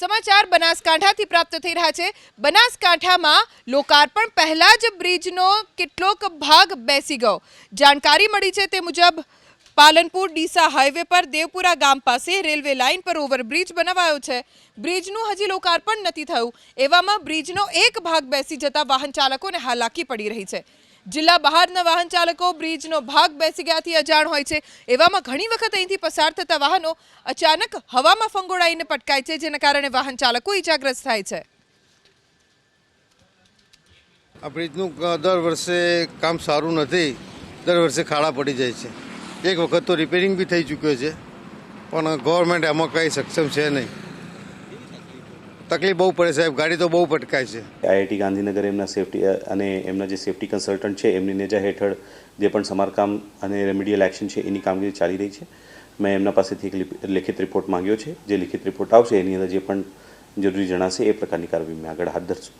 સમાચાર બનાસકાંઠાથી પ્રાપ્ત થઈ રહ્યા છે. બનાસકાંઠામાં લોકાર્પણ પહેલા જ બ્રિજનો કેટલોક ભાગ બેસી ગયો. જાણકારી મળી છે તે મુજબ પાલનપુર ડીસા હાઈવે પર દેવપુરા ગામ પાસે રેલવે લાઇન પર ઓવરબ્રિજ બનાવાયો છે. બ્રિજનું હજી લોકાર્પણ નથી થયું. એવામાં બ્રિજનો એક ભાગ બેસી જતા વાહન ચાલકોને હાલાકી પડી રહી છે. જિલ્લા બહારના વાહન ચાલકો બ્રિજનો ભાગ બેસી ગયાથી અજાણ હોય છે. એવામાં ઘણી વખત અહીંથી પસાર થતા વાહનો અચાનક હવામાં ફંગોળાઈને પટકાય છે, જેના કારણે વાહન ચાલકો ઈજાગ્રસ્ત થાય છે. આ બ્રિજનું દર વર્ષે કામ સારું નથી. દર વર્ષે ખાડા પડી જાય છે. એક વખત તો રિપેરિંગ બી થઈ ચૂક્યો છે. પણ ગવર્મેન્ટ એમાં કંઈ સક્ષમ છે નહીં. તકલીફ બહુ પડે સાહેબ, ગાડી તો બહુ પટકાય છે. આઈઆઈટી ગાંધીનગર એમના સેફટી અને એમના જે સેફટી કન્સલ્ટન્ટ છે, એમની નેજા હેઠળ જે પણ સમારકામ અને રેમિડિયલ એક્શન છે, એની કામગીરી ચાલી રહી છે. મેં એમના પાસેથી એક લેખિત રિપોર્ટ માંગ્યો છે. જે લિખિત રિપોર્ટ આવશે, એની અંદર જે પણ જરૂરી જણાશે, એ પ્રકારની કાર્યવાહી મેં આગળ હાથ ધરશું.